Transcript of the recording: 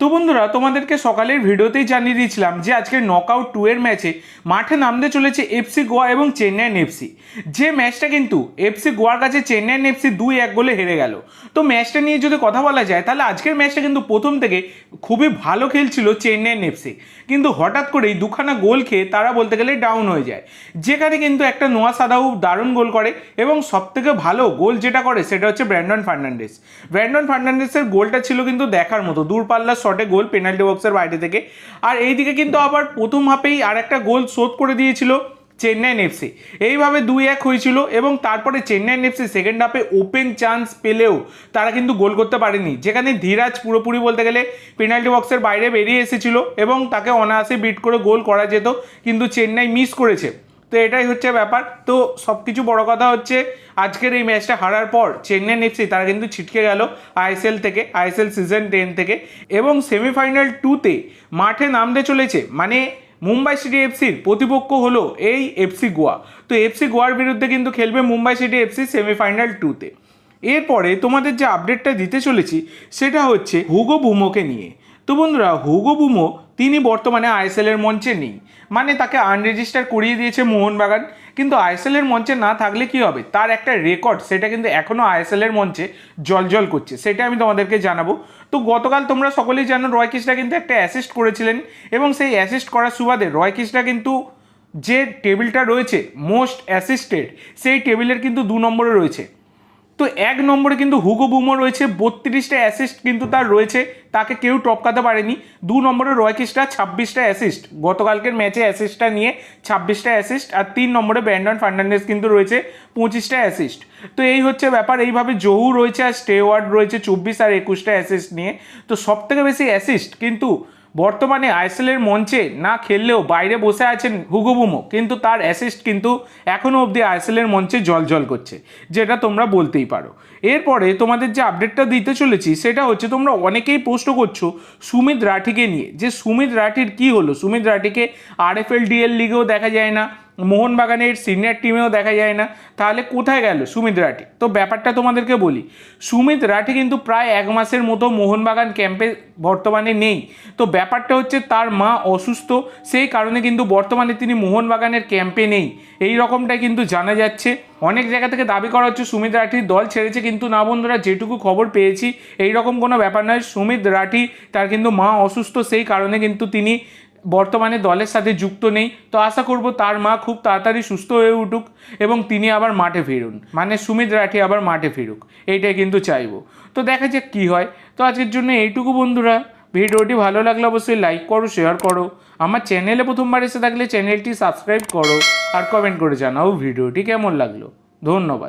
তো বন্ধুরা, তোমাদেরকে সকালের ভিডিওতেই জানিয়ে দিয়েছিলাম যে আজকে নকআউট টু এর ম্যাচে মাঠে নামতে চলেছে এফসি গোয়া এবং চেন্নাইন এফসি যে ম্যাচটা কিন্তু এফসি গোয়ার কাছে চেন্নাইন এফসি দুই এক গোলে হেরে গেল। তো ম্যাচটা নিয়ে যদি কথা বলা যায়, তাহলে আজকের ম্যাচটা কিন্তু প্রথম থেকে খুবই ভালো খেলছিল চেন্নাইন এফসি কিন্তু হঠাৎ করেই দুখানা গোল খেয়ে তারা বলতে গেলে ডাউন হয়ে যায়। যেখানে কিন্তু একটা নোয়া সাদাউ দারুণ গোল করে এবং সবথেকে ভালো গোল যেটা করে সেটা হচ্ছে ব্র্যান্ডন ফার্নান্ডেস ব্র্যান্ডন ফার্নান্ডেসের গোলটা ছিল কিন্তু দেখার মতো দূরপাল্লার শটে গোল পেনাল্টি বক্সের বাইরে থেকে। আর এইদিকে কিন্তু আবার প্রথম হাফেই আর একটা গোল শোধ করে দিয়েছিল চেন্নাইন এফসি এইভাবে দুই এক হয়েছিল এবং তারপরে চেন্নাইন এফসি সেকেন্ড হাফে ওপেন চান্স পেলেও তারা কিন্তু গোল করতে পারেনি। যেখানে ধীরাজ পুরোপুরি বলতে গেলে পেনাল্টি বক্সের বাইরে বেরিয়ে এসেছিল এবং তাকে অনায়াসে বিট করে গোল করা যেত, কিন্তু চেন্নাই মিস করেছে। তো এটাই হচ্ছে ব্যাপার। তো সব কিছু বড় কথা হচ্ছে, আজকের এই ম্যাচটা হারার পর চেন্নাইন এফসি তারা কিন্তু ছিটকে গেল আইএসএল থেকে আইএসএল সিজন টেন থেকে এবং সেমিফাইনাল টুতে মাঠে নামতে চলেছে। মানে মুম্বাই সিটি এফসির প্রতিপক্ষ হলো এই এফসি গোয়া। তো এফসি গোয়ার বিরুদ্ধে কিন্তু খেলবে মুম্বাই সিটি এফসি সেমিফাইনাল টুতে এরপরে তোমাদের যে আপডেটটা দিতে চলেছি, সেটা হচ্ছে হুগো বুমোকে নিয়ে। তো বন্ধুরা, হুগো বুমো তিনি বর্তমানে আইএসএল এর মঞ্চে নেই। মানে তাকে আনরেজিস্টার করিয়ে দিয়েছে মোহনবাগান। কিন্তু আইএসএল এর মঞ্চে না থাকলে কি হবে? তার একটা রেকর্ড সেটা কিন্তু এখনও আইএসএল এর মঞ্চে জলজল করছে। সেটা আমি তোমাদেরকে জানাব। তো গতকাল তোমরা সকলেই জানো, রয় কৃষ্ণা কিন্তু একটা অ্যাসিস্ট করেছিলেন। এবং সেই অ্যাসিস্ট করার সুবাদে রয় কৃষ্ণা কিন্তু যে টেবিলটা রয়েছে মোস্ট অ্যাসিস্টেড সেই টেবিলের কিন্তু দু নম্বরে রয়েছে। তো এক নম্বরে কিন্তু হুগো বুমো রয়েছে, বত্রিশটা অ্যাসিস্ট কিন্তু তার রয়েছে। তাকে কেউ টপকাতে পারেনি। দু নম্বরে রয়কিস্টার ছাব্বিশটা অ্যাসিস্ট গতকালকের ম্যাচে অ্যাসিস্টটা নিয়ে ছাব্বিশটা অ্যাসিস্ট আর তিন নম্বরে ব্যান্ডন ফার্নান্ডেস কিন্তু রয়েছে পঁচিশটা অ্যাসিস্ট তো এই হচ্ছে ব্যাপার, এইভাবে জহু রয়েছে আর স্টেওয়ার্ড রয়েছে চব্বিশ আর একুশটা অ্যাসিস্ট নিয়ে। তো সবথেকে বেশি অ্যাসিস্ট কিন্তু বর্তমানে আইএসএলের মঞ্চে না খেললেও বাইরে বসে আছেন হুগুবুমো, কিন্তু তার অ্যাসিস্ট কিন্তু এখনও অবধি আইএসএলের মঞ্চে জল করছে, যেটা তোমরা বলতেই পারো। এরপরে তোমাদের যে আপডেটটা দিতে চলেছি, সেটা হচ্ছে তোমরা অনেকেই প্রশ্ন করছ সুমিত রাঠিকে নিয়ে, যে সুমিত রাঠির কি হলো? সুমিত রাঠিকে আর আরএফএল ডিএল লিগেও দেখা যায় না মোহনবাগানের সিনিয়র টিমেও দেখা যায় না। তাহলে কোথায় গেল সুমিত রাঠি? তো ব্যাপারটা তোমাদেরকে বলি, সুমিত রাঠি কিন্তু প্রায় এক মাসের মতো মোহনবাগান ক্যাম্পে বর্তমানে নেই। তো ব্যাপারটা হচ্ছে তার মা অসুস্থ, সেই কারণে কিন্তু বর্তমানে তিনি মোহনবাগানের ক্যাম্পে নেই। এই রকমটা কিন্তু জানা যাচ্ছে। অনেক জায়গা থেকে দাবি করা হচ্ছে সুমিত রাঠির দল ছেড়েছে, কিন্তু না বন্ধুরা, যেটুকু খবর পেয়েছি, এই রকম কোনো ব্যাপার নয়। সুমিত রাঠি, তার কিন্তু মা অসুস্থ, সেই কারণে কিন্তু তিনি বর্তমানে দলের সাথে যুক্ত নেই। তো আশা করব তার মা খুব তাড়াতাড়ি সুস্থ হয়ে উঠুক এবং তিনি আবার মাঠে ফিরুন। মানে সুমিত রাঠি আবার মাঠে ফিরুক। এইটাই কিন্তু চাইব। তো দেখা যাক কী হয়। তো আজকের জন্য এইটুকু বন্ধুরা। ভিডিওটি ভালো লাগলে অবশ্যই লাইক করো শেয়ার করো। আমার চ্যানেলে প্রথমবার এসে থাকলে চ্যানেলটি সাবস্ক্রাইব করো আর কমেন্ট করে জানাও ভিডিওটি কেমন লাগল। ধন্যবাদ।